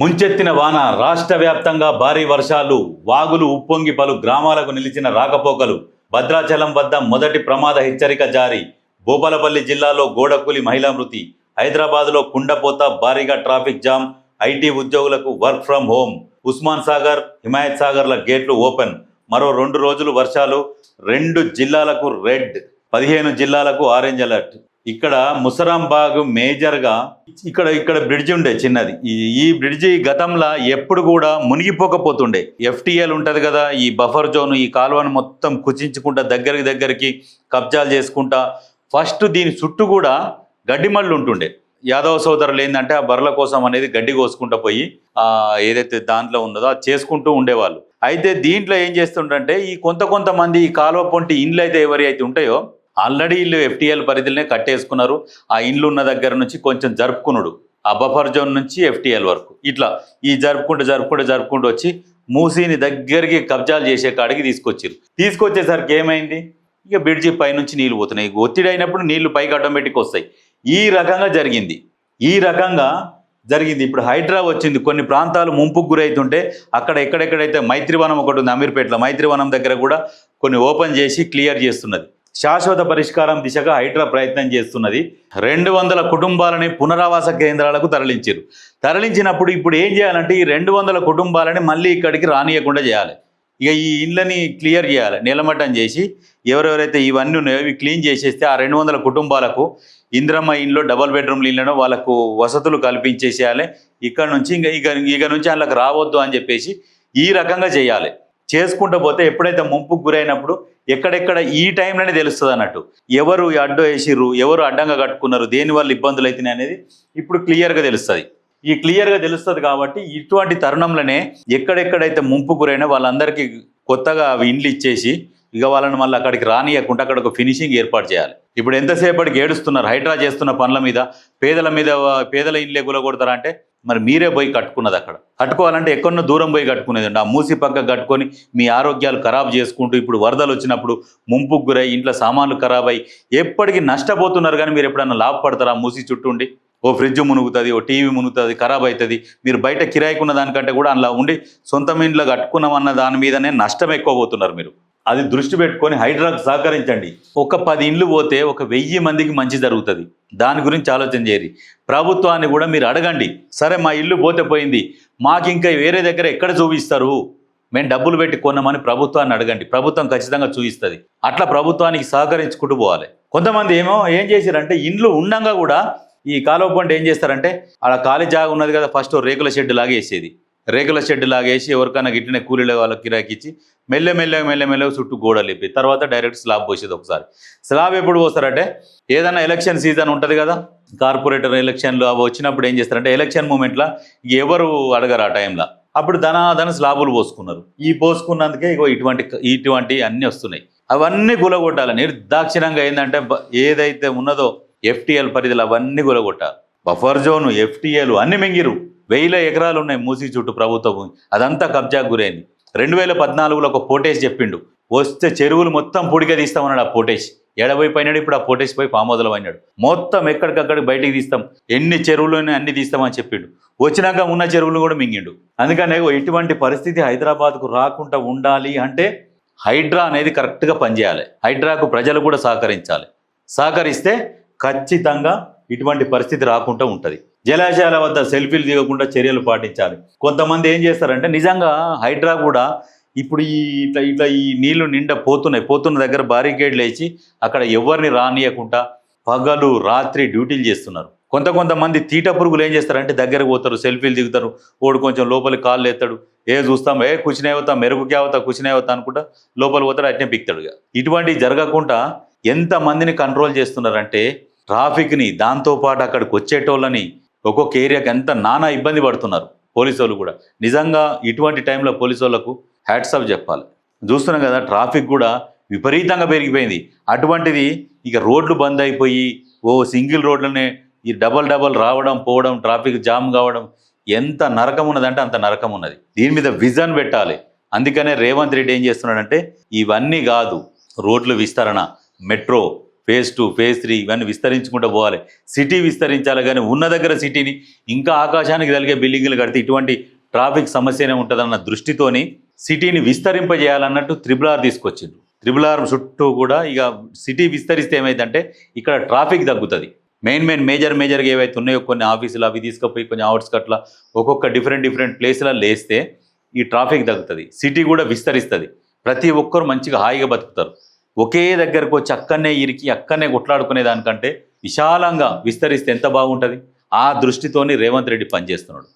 ముంచెత్తిన వాన రాష్ట్ర వ్యాప్తంగా భారీ వర్షాలు వాగులు ఉప్పొంగి పలు గ్రామాలకు నిలిచిన రాకపోకలు. భద్రాచలం వద్ద మొదటి ప్రమాద హెచ్చరిక జారీ. భూపాలపల్లి జిల్లాలో గోడకూలి మహిళా మృతి. హైదరాబాద్లో కుండపోత భారీగా ట్రాఫిక్ జామ్. ఐటీ ఉద్యోగులకు work from home. Osman Sagar Himayat Sagarla గేట్లు ఓపెన్. మరో రెండు రోజులు వర్షాలు. రెండు జిల్లాలకు రెడ్. పదిహేను జిల్లాలకు ఆరెంజ్ అలర్ట్. ఇక్కడ ముసరాంబాగ్ మేజర్గా ఇక్కడ ఇక్కడ బ్రిడ్జ్ ఉండే చిన్నది. ఈ ఈ బ్రిడ్జి గతంలో ఎప్పుడు కూడా మునిగిపోకపోతుండే. ఎఫ్టీఎల్ ఉంటుంది కదా ఈ బఫర్ జోన్ ఈ కాలువను మొత్తం కుచించుకుంటా దగ్గరికి దగ్గరికి కబ్జాలు చేసుకుంటా ఫస్ట్ దీని చుట్టూ కూడా గడ్డి మళ్ళు ఉంటుండే. యాదవ సోదరులు ఏంటంటే ఆ బర్రెల కోసం అనేది గడ్డి కోసుకుంటూ పోయి ఆ ఏదైతే దాంట్లో ఉన్నదో అది చేసుకుంటూ ఉండేవాళ్ళు. అయితే దీంట్లో ఏం చేస్తుండంటే ఈ కొంత కొంతమంది ఈ కాలువ పొంటి ఇండ్లు అయితే ఎవరి అయితే ఉంటాయో ఆల్రెడీ ఇల్లు ఎఫ్టీఎల్ పరిధిలోనే కట్టేసుకున్నారు. ఆ ఇండ్లు ఉన్న దగ్గర నుంచి కొంచెం జరుపుకున్నాడు ఆ బఫర్ జోన్ నుంచి ఎఫ్టీఎల్ వరకు. ఇట్లా ఈ జరుపుకుంటూ జరుపుకుంటూ జరుపుకుంటూ వచ్చి మూసీని దగ్గరికి కబ్జాలు చేసే కాడికి తీసుకొచ్చారు తీసుకొచ్చేసరికి ఏమైంది? ఇక బ్రిడ్జి పైనుంచి నీళ్ళు పోతున్నాయి. ఒత్తిడి అయినప్పుడు నీళ్ళు పైకి ఆటోమేటిక్ వస్తాయి. ఈ రకంగా జరిగింది. ఈ రకంగా జరిగింది. ఇప్పుడు హైడ్రా వచ్చింది. కొన్ని ప్రాంతాలు ముంపుకు గురవుతుంటే అక్కడ ఎక్కడెక్కడైతే మైత్రివనం ఒకటి ఉంది అమీర్పేటలో మైత్రివనం దగ్గర కూడా కొన్ని ఓపెన్ చేసి క్లియర్ చేస్తున్నది. శాశ్వత పరిష్కారం దిశగా హైడ్రా ప్రయత్నం చేస్తున్నది. రెండు వందల కుటుంబాలని పునరావాస కేంద్రాలకు తరలించారు. తరలించినప్పుడు ఇప్పుడు ఏం చేయాలంటే ఈ రెండు వందల కుటుంబాలని మళ్ళీ ఇక్కడికి రానియకుండా చేయాలి. ఇక ఈ ఇళ్ళని క్లియర్ చేయాలి. నిలమట్టం చేసి ఎవరెవరైతే ఇవన్నీ ఉన్నాయో ఇవి క్లీన్ చేసేస్తే ఆ రెండు వందల కుటుంబాలకు ఇంద్రమ్మ ఇంట్లో డబల్ బెడ్రూమ్లు ఇళ్ళను వాళ్ళకు వసతులు కల్పించేసేయాలి. ఇక్కడ నుంచి ఇంకా ఇక ఇక నుంచి వాళ్ళకి రావద్దు అని చెప్పేసి ఈ రకంగా చేయాలి. చేసుకుంటూ పోతే ఎప్పుడైతే ముంపుకు గురైనప్పుడు ఎక్కడెక్కడ ఈ టైంలోనే తెలుస్తుంది అన్నట్టు. ఎవరు అడ్డు వేసిర్రు ఎవరు అడ్డంగా కట్టుకున్నారు దేని వల్ల ఇబ్బందులు అవుతున్నాయి అనేది ఇప్పుడు క్లియర్గా తెలుస్తుంది. ఈ క్లియర్గా తెలుస్తుంది కాబట్టి ఇటువంటి తరుణంలోనే ఎక్కడెక్కడైతే ముంపు గురైనా వాళ్ళందరికీ కొత్తగా అవి ఇండ్లు ఇచ్చేసి ఇక వాళ్ళని మళ్ళీ అక్కడికి రానియకుండా అక్కడ ఒక ఫినిషింగ్ ఏర్పాటు చేయాలి. ఇప్పుడు ఎంతసేపటికి ఏడుస్తున్నారు హైడ్రా చేస్తున్న పనుల మీద పేదల మీద పేదల ఇండ్లే గులగొడతారా అంటే మరి మీరే పోయి కట్టుకున్నది అక్కడ. కట్టుకోవాలంటే ఎక్కడో దూరం పోయి కట్టుకునేది అండి ఆ మూసి పక్క కట్టుకొని మీ ఆరోగ్యాలు ఖరాబ్ చేసుకుంటూ ఇప్పుడు వరదలు వచ్చినప్పుడు ముంపుకు గురై ఇంట్లో సామాన్లు ఖరాబ్ అయ్యి ఎప్పటికీ నష్టపోతున్నారు కానీ మీరు ఎప్పుడన్నా లాభపడతారా? ఆ మూసి చుట్టూ ఉండి. ఓ ఫ్రిడ్జ్ మునుగుతుంది ఓ టీవీ మునుగుతుంది ఖరాబ్ అవుతుంది మీరు బయట కిరాయికున్న దానికంటే కూడా అందులో ఉండి సొంత ఇంట్లో కట్టుకున్నామన్న దాని మీదనే నష్టం ఎక్కువ పోతున్నారు మీరు. అది దృష్టి పెట్టుకొని హైడ్రాకు సహకరించండి. ఒక పది ఇండ్లు పోతే ఒక వెయ్యి మందికి మంచి జరుగుతుంది. దాని గురించి ఆలోచన చేయరు ప్రభుత్వాన్ని కూడా మీరు అడగండి. సరే మా ఇల్లు పోతే పోయింది. మాకు ఇంకా వేరే దగ్గర ఎక్కడ చూపిస్తారు? మేము డబ్బులు పెట్టి కొన్నామని ప్రభుత్వాన్ని అడగండి. ప్రభుత్వం ఖచ్చితంగా చూపిస్తుంది. అట్లా ప్రభుత్వానికి సహకరించుకుంటూ పోవాలి. కొంతమంది ఏమో ఏం చేశారంటే ఇండ్లు ఉండంగా కూడా ఈ కాలువ పంట ఏం చేస్తారంటే అలా ఖాళీ జాగా ఉన్నది కదా ఫస్ట్ రేకుల షెడ్ లాగేసేది. రేకుల షెడ్ లాగేసి ఎవరికైనా గిట్టిన కూలీల వాళ్ళకి కిరాకి ఇచ్చి మెల్లె మెల్లె మెల్లె మెల్లె చుట్టూ గోడలు ఇప్పి తర్వాత డైరెక్ట్ స్లాబ్ పోసేది ఒకసారి. స్లాబ్ ఎప్పుడు పోస్తారంటే ఏదైనా ఎలక్షన్ సీజన్ ఉంటుంది కదా కార్పొరేటర్ ఎలక్షన్లు అవి వచ్చినప్పుడు ఏం చేస్తారంటే ఎలక్షన్ మూమెంట్లో ఎవరు అడగరు ఆ టైంలో. అప్పుడు ధనాధన స్లాబులు పోసుకున్నారు. ఈ పోసుకున్నందుకే ఇగో ఇటువంటి ఇటువంటి అన్నీ వస్తున్నాయి. అవన్నీ గులగొట్టాలి. నిర్దాక్షిణంగా ఏంటంటే ఏదైతే ఉన్నదో ఎఫ్టీఎల్ పరిధిలో అవన్నీ గులగొట్టాలి. బఫర్ జోన్ ఎఫ్టీఎల్ అన్ని మింగిరు వేల ఎకరాలు ఉన్నాయి మూసి చుట్టూ ప్రభుత్వ. భూమి అదంతా కబ్జాకు గురైంది. రెండు వేల పద్నాలుగులో ఒక పోటేష్ చెప్పిండు. వస్తే చెరువులు మొత్తం పొడిగా తీస్తామన్నాడు ఆ పోటేష్. ఎడబోయి పోయినాడు ఇప్పుడు ఆ పోటేష్ పోయి పామోదలం అయినాడు మొత్తం ఎక్కడికక్కడికి బయటికి తీస్తాం. ఎన్ని చెరువులు అన్ని తీస్తామని చెప్పిండు. వచ్చినాక ఉన్న చెరువులు కూడా మింగిండు. అందుకనే ఇటువంటి పరిస్థితి హైదరాబాద్కు రాకుండా ఉండాలి అంటే హైడ్రా అనేది కరెక్ట్గా పనిచేయాలి. హైడ్రాకు ప్రజలు కూడా సహకరించాలి. సహకరిస్తే ఖచ్చితంగా ఇటువంటి పరిస్థితి రాకుండా ఉంటుంది. జలాశయాల వద్ద సెల్ఫీలు దిగకుండా చర్యలు పాటించాలి. కొంతమంది ఏం చేస్తారంటే నిజంగా హైడ్రా కూడా ఇప్పుడు ఈ ఇట్లా ఇట్లా ఈ నీళ్ళు నిండా పోతున్నాయి. పోతున్న దగ్గర బారికేడ్లు వేసి అక్కడ ఎవరిని రానియకుండా పగలు రాత్రి డ్యూటీలు చేస్తున్నారు. కొంత కొంతమంది తీట పురుగులు ఏం చేస్తారంటే దగ్గరకు పోతారు సెల్ఫీలు దిగుతారు ఓడు కొంచెం లోపలికి కాళ్ళు ఎత్తాడు. ఏ చూస్తాం ఏ కుచినే అవుతా మెరుగుకి అవుతా కుచినే అవుతా అనుకుంటా లోపల పోతాడు అట్నే పిక్తాడు ఇక. ఇటువంటివి జరగకుండా ఎంతమందిని కంట్రోల్ చేస్తున్నారంటే ట్రాఫిక్ని దాంతోపాటు అక్కడికి వచ్చేటోళ్ళని ఒక్కొక్క ఏరియాకి ఎంత నానా ఇబ్బంది పడుతున్నారు పోలీసు వాళ్ళు కూడా. నిజంగా ఇటువంటి టైంలో పోలీసు వాళ్ళకు హ్యాట్సాప్ చెప్పాలి. చూస్తున్నాం కదా ట్రాఫిక్ కూడా విపరీతంగా పెరిగిపోయింది. అటువంటిది ఇక రోడ్లు బంద్ అయిపోయి ఓ సింగిల్ రోడ్లనే ఈ డబల్ డబల్ రావడం పోవడం ట్రాఫిక్ జామ్ కావడం ఎంత నరకం ఉన్నదంటే అంత నరకం ఉన్నది. దీని మీద విజన్ పెట్టాలి. అందుకనే రేవంత్ రెడ్డి ఏం చేస్తున్నాడంటే ఇవన్నీ కాదు రోడ్లు విస్తరణ metro phase two phase three ఇవన్నీ విస్తరించుకుంటూ పోవాలి. సిటీ విస్తరించాలి కానీ ఉన్న దగ్గర సిటీని ఇంకా ఆకాశానికి తలిగే బిల్డింగ్లు కడితే ఇటువంటి ట్రాఫిక్ సమస్యనే ఉంటుందన్న దృష్టితోని సిటీని విస్తరింపజేయాలన్నట్టు త్రిబుల్ ఆర్ తీసుకొచ్చిండు త్రిబుల్ ఆర్ చుట్టూ కూడా ఇక సిటీ విస్తరిస్తే ఏమైందంటే ఇక్కడ ట్రాఫిక్ తగ్గుతుంది. మెయిన్ మెయిన్ మేజర్ మేజర్గా ఏవైతే ఉన్నాయో కొన్ని ఆఫీసులు అవి తీసుకుపోయి కొంచెం అవుట్స్కట్ల ఒక్కొక్క డిఫరెంట్ డిఫరెంట్ ప్లేస్లలో లేస్తే ఈ ట్రాఫిక్ తగ్గుతుంది. సిటీ కూడా విస్తరిస్తుంది. ప్రతి ఒక్కరు మంచిగా హాయిగా బతుకుతారు. ఒకే దగ్గరకు వచ్చి అక్కడనే ఇరికి అక్కడనే కొట్లాడుకునే దానికంటే విశాలంగా విస్తరిస్తే ఎంత బాగుంటుంది? ఆ దృష్టితోని రేవంత్ రెడ్డి పనిచేస్తున్నాడు.